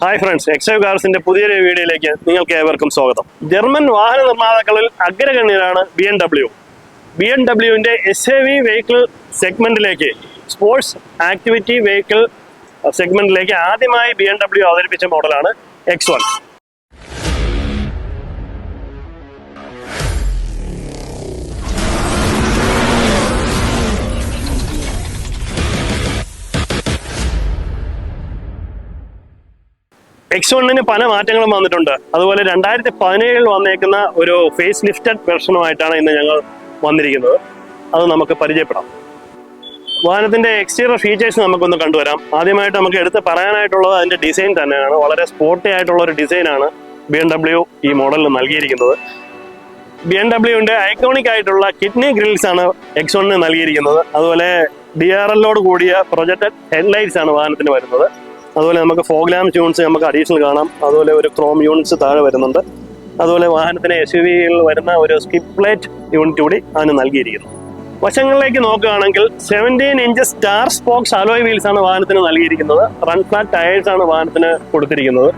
Hi friends എക്സൈവ് കാർസിന്റെ പുതിയൊരു വീഡിയോയിലേക്ക് നിങ്ങൾക്ക് ഏവർക്കും സ്വാഗതം. ജർമ്മൻ വാഹന നിർമ്മാതാക്കളിൽ അഗ്രഗണ്യനാണ് B M W B M ഡബ്ല്യുവിന്റെ S A V vehicle സെഗ്മെന്റിലേക്ക് സ്പോർട്സ് ആക്ടിവിറ്റി വെഹിക്കിൾ സെഗ്മെന്റിലേക്ക് ആദ്യമായി ബി എം ഡബ്ല്യു അവതരിപ്പിച്ച മോഡലാണ് എക്സ് വൺ എക്സ് വണ്ണിന് പല മാറ്റങ്ങളും വന്നിട്ടുണ്ട്. അതുപോലെ രണ്ടായിരത്തി പതിനേഴിൽ വന്നേക്കുന്ന ഒരു ഫേസ് ലിഫ്റ്റഡ് വെർഷനുമായിട്ടാണ് ഇന്ന് ഞങ്ങൾ വന്നിരിക്കുന്നത്. അത് നമുക്ക് പരിചയപ്പെടാം. വാഹനത്തിന്റെ എക്സ്റ്റീരിയർ ഫീച്ചേഴ്സ് നമുക്കൊന്ന് കണ്ടുവരാം. ആദ്യമായിട്ട് നമുക്ക് എടുത്ത് പറയാനായിട്ടുള്ളത് അതിന്റെ ഡിസൈൻ തന്നെയാണ്. വളരെ സ്പോർട്ടി ആയിട്ടുള്ള ഒരു ഡിസൈനാണ് ബി എം ഡബ്ല്യു ഈ മോഡലിൽ നൽകിയിരിക്കുന്നത്. ബി എം ഡബ്ല്യുവിന്റെ ഐക്കോണിക് ആയിട്ടുള്ള കിഡ്നി ഗ്രിൽസ് ആണ് എക്സ് വണ്ണിന് നൽകിയിരിക്കുന്നത്. അതുപോലെ ഡി ആർ എല്ലോട് കൂടിയ പ്രൊജക്റ്റഡ് ഹെഡ്ലൈറ്റ്സ് ആണ് വാഹനത്തിന് വരുന്നത്. അതുപോലെ നമുക്ക് ഫോഗ്ലാം ട്യൂൺസ് നമുക്ക് അഡീഷണൽ കാണാം. അതുപോലെ ഒരു ക്രോം യൂണിറ്റ്സ് താഴെ വരുന്നുണ്ട്. അതുപോലെ വാഹനത്തിന് എസ് യു വിയിൽ വരുന്ന ഒരു സ്കിപ്പ് പ്ലേറ്റ് യൂണിറ്റ് കൂടി അതിന് നൽകിയിരിക്കുന്നു. വശങ്ങളിലേക്ക് നോക്കുകയാണെങ്കിൽ seventeen inch star spokes alloy wheels ആണ് വാഹനത്തിന് നൽകിയിരിക്കുന്നത്. റൺ ഫ്ലാറ്റ് ടയേഴ്സ് ആണ് വാഹനത്തിന് കൊടുത്തിരിക്കുന്നത്.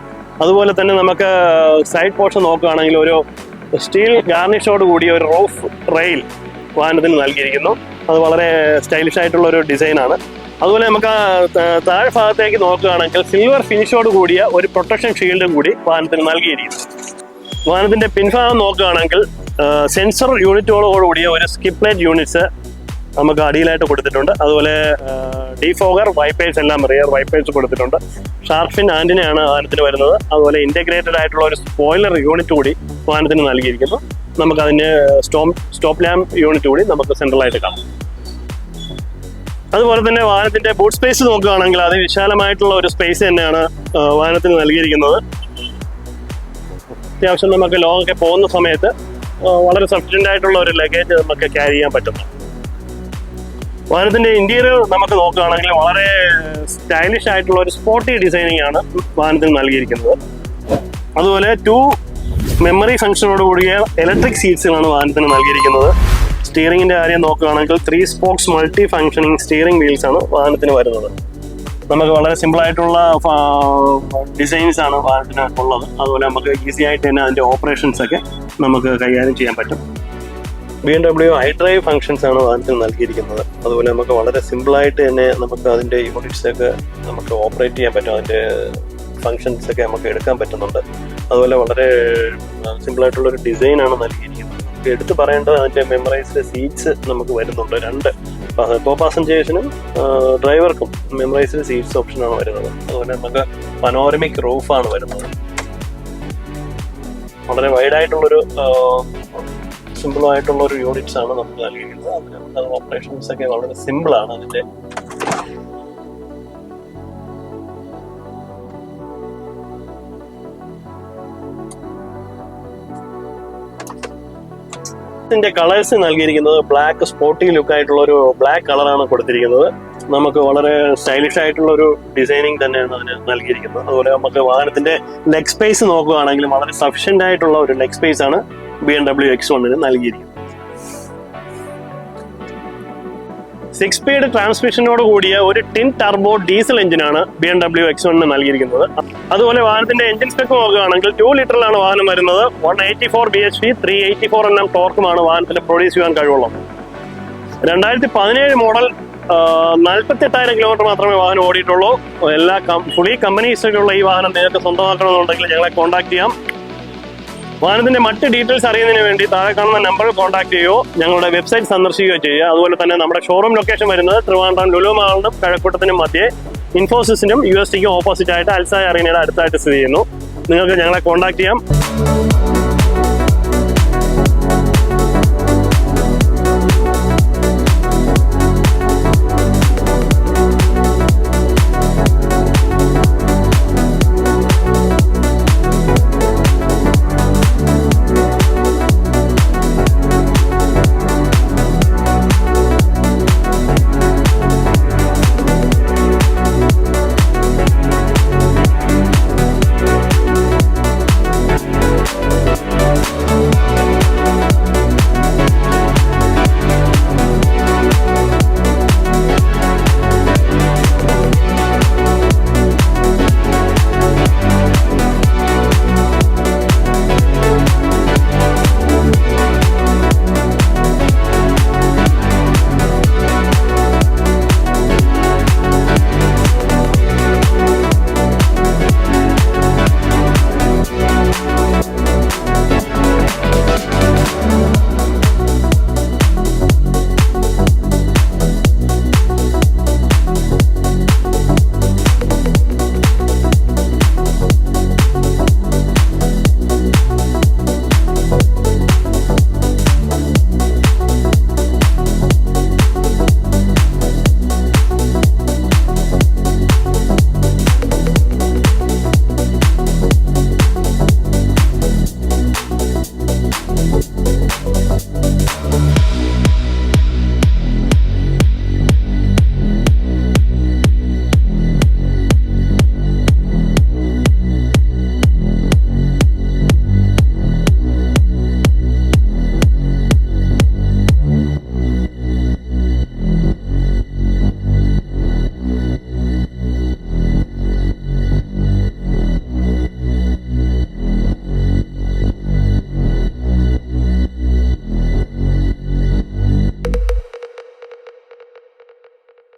അതുപോലെ തന്നെ നമുക്ക് സൈഡ് പോർഷൻ നോക്കുകയാണെങ്കിൽ ഒരു സ്റ്റീൽ ഗാർണിഷോട് കൂടിയ ഒരു റോഫ് റെയിൽ വാഹനത്തിന് നൽകിയിരിക്കുന്നു. അത് വളരെ സ്റ്റൈലിഷ് ആയിട്ടുള്ള ഒരു ഡിസൈനാണ് അതുപോലെ നമുക്ക് താഴെ ഭാഗത്തേക്ക് നോക്കുകയാണെങ്കിൽ സിൽവർ ഫിനിഷോട് കൂടിയ ഒരു പ്രൊട്ടക്ഷൻ ഷീൽഡും കൂടി വാഹനത്തിന് നൽകിയിരിക്കുന്നു. വാഹനത്തിന്റെ പിൻഭാഗം നോക്കുകയാണെങ്കിൽ സെൻസർ യൂണിറ്റുകളോട് കൂടിയ ഒരു സ്കിപ്ലേറ്റ് യൂണിറ്റ്സ് നമുക്ക് അടിയിലായിട്ട് കൊടുത്തിട്ടുണ്ട്. അതുപോലെ ഡിഫോഗർ വൈപ്പേഴ്സ് എല്ലാം റിയർ വൈപ്പേഴ്സ് കൊടുത്തിട്ടുണ്ട്. ഷാർഫിൻ ആന്റിനയാണ് വാഹനത്തിന് വരുന്നത്. അതുപോലെ ഇന്റഗ്രേറ്റഡ് ആയിട്ടുള്ള ഒരു സ്പോയിലർ യൂണിറ്റ് കൂടി വാഹനത്തിന് നൽകിയിരിക്കുന്നു. നമുക്ക് അതിന് സ്റ്റോം സ്റ്റോപ്പ് ലാമ്പ് യൂണിറ്റ് കൂടി നമുക്ക് സെൻട്രലായിട്ട് കാണാം. അതുപോലെ തന്നെ വാഹനത്തിന്റെ ബൂട്ട് സ്പേസ് നോക്കുകയാണെങ്കിൽ അത് വിശാലമായിട്ടുള്ള ഒരു സ്പേസ് തന്നെയാണ് വാഹനത്തിന് നൽകിയിരിക്കുന്നത്. അത്യാവശ്യം നമുക്ക് ലോങ്ങൊക്കെ പോകുന്ന സമയത്ത് വളരെ സഫിഷ്യന്റ് ആയിട്ടുള്ള ഒരു ലഗേജ് നമുക്ക് ക്യാരി ചെയ്യാൻ പറ്റുന്നു വാഹനത്തിന്റെ ഇന്റീരിയർ നമുക്ക് നോക്കുകയാണെങ്കിൽ വളരെ സ്റ്റൈലിഷ് ആയിട്ടുള്ള ഒരു സ്പോർട്ടി ഡിസൈനിങ് ആണ് വാഹനത്തിന് നൽകിയിരിക്കുന്നത്. അതുപോലെ ടു മെമ്മറി ഫംഗ്ഷനോട് കൂടിയ ഇലക്ട്രിക് സീറ്റ്സുകളാണ് വാഹനത്തിന് നൽകിയിരിക്കുന്നത്. സ്റ്റിയറിംഗിന്റെ കാര്യം നോക്കുകയാണെങ്കിൽ three spokes multi functioning steering wheels ആണ് വാഹനത്തിന് വരുന്നത്. നമുക്ക് വളരെ സിമ്പിൾ ആയിട്ടുള്ള ഡിസൈൻസ് ആണ് വാഹനത്തിന് ഉള്ളത് അതുപോലെ നമുക്ക് ഈസി ആയിട്ട് തന്നെ അതിന്റെ ഓപ്പറേഷൻസ് ഒക്കെ നമുക്ക് കൈകാര്യം ചെയ്യാൻ പറ്റും. B M W high drive functions ആണ് വാഹനത്തിന് നൽകിയിരിക്കുന്നത്. അതുപോലെ നമുക്ക് വളരെ സിമ്പിളായിട്ട് തന്നെ നമുക്ക് അതിന്റെ യൂണിറ്റ്സ് ഒക്കെ നമുക്ക് ഓപ്പറേറ്റ് ചെയ്യാൻ പറ്റും. അതിന്റെ ഫങ്ഷൻസ് ഒക്കെ നമുക്ക് എടുക്കാൻ പറ്റുന്നുണ്ട്. അതുപോലെ വളരെ സിമ്പിൾ ആയിട്ടുള്ള ഒരു ഡിസൈൻ ആണ് നൽകിയിരിക്കുന്നത്. എടുത്തു പറയേണ്ടത് അതിന്റെ മെമ്മറൈസ്ഡ് സീറ്റ്സ് നമുക്ക് വരുന്നുണ്ട്. രണ്ട് കോ പാസഞ്ചേഴ്സിനും ഡ്രൈവർക്കും മെമ്മറൈസ്ഡ് സീറ്റ്സ് ഓപ്ഷൻ ആണ് വരുന്നത്. അതുപോലെ നമുക്ക് പനോരമിക് റൂഫാണ് വരുന്നത്. വളരെ വൈഡായിട്ടുള്ളൊരു സിമ്പിളായിട്ടുള്ള ഒരു യൂണിറ്റ്സ് ആണ് നമുക്ക് നൽകിയിരിക്കുന്നത്. അത് ഓപ്പറേഷൻസ് ഒക്കെ വളരെ സിമ്പിളാണ് അതിന്റെ ഇതിന്റെ കളേഴ്സ് നൽകിയിരിക്കുന്നത് ബ്ലാക്ക് സ്പോർട്ടി ലുക്ക് ആയിട്ടുള്ള ഒരു ബ്ലാക്ക് കളറാണ് കൊടുത്തിരിക്കുന്നത്. നമുക്ക് വളരെ സ്റ്റൈലിഷ് ആയിട്ടുള്ള ഒരു ഡിസൈനിങ് തന്നെയാണ് അതിന് നൽകിയിരിക്കുന്നത്. അതുപോലെ നമുക്ക് വാഹനത്തിന്റെ ലെഗ് സ്പേസ് നോക്കുകയാണെങ്കിൽ വളരെ സഫിഷ്യന്റ് ആയിട്ടുള്ള ഒരു ലെഗ് സ്പേസ് ആണ് ബി എം ഡബ്ല്യു എക്സ് വണ്ണിന് നൽകിയിരിക്കുന്നത്. സിക്സ് സ്പീഡ് ട്രാൻസ്മിഷനോട് കൂടിയ ഒരു ടിൻ ടർബോ ഡീസൽ എഞ്ചിനാണ് ബി എം ഡബ്ല്യു എക്സ് വണ്ണിന് നൽകിയിരിക്കുന്നത്. അതുപോലെ വാഹനത്തിന്റെ എഞ്ചിൻ സ്പെക്ക് നോക്കുകയാണെങ്കിൽ ടു ലിറ്ററിലാണ് വാഹനം വരുന്നത്. One eighty four B H P three eighty four എണ്ണം ടോർക്കുമാണ് വാഹനത്തിന് പ്രൊഡ്യൂസ് ചെയ്യാൻ കഴിവുള്ളത്. രണ്ടായിരത്തി പതിനേഴ് മോഡൽ നാൽപ്പത്തി എട്ടായിരം കിലോമീറ്റർ മാത്രമേ വാഹനം ഓടിയിട്ടുള്ളൂ. എല്ലാ ഫുള്ളി കമ്പനീസിലുള്ള ഈ വാഹനം നിങ്ങൾക്ക് സ്വന്തമാക്കണമെന്നുണ്ടെങ്കിൽ ഞങ്ങളെ കോൺടാക്ട് ചെയ്യാം. വാഹനത്തിന്റെ മറ്റ് ഡീറ്റെയിൽസ് അറിയുന്നതിന് വേണ്ടി താഴെ കാണുന്ന നമ്പറിൽ കോൺടാക്ട് ചെയ്യുകയോ ഞങ്ങളുടെ വെബ്സൈറ്റ് സന്ദർശിക്കുകയോ ചെയ്യുക. അതുപോലെ തന്നെ നമ്മുടെ ഷോറൂം ലൊക്കേഷൻ വരുന്നത് ട്രിവാൻഡ്രം ലുലു കഴക്കൂട്ടത്തിനും മധ്യേ ഇൻഫോസിസിനും യു എസ് ടിക്കും ഓപ്പോസിറ്റ് ആയിട്ട് അൽസായ അറീനയുടെ അടുത്തായിട്ട് സ്ഥിതി ചെയ്യുന്നു. നിങ്ങൾക്ക് ഞങ്ങളെ കോൺടാക്ട് ചെയ്യാം.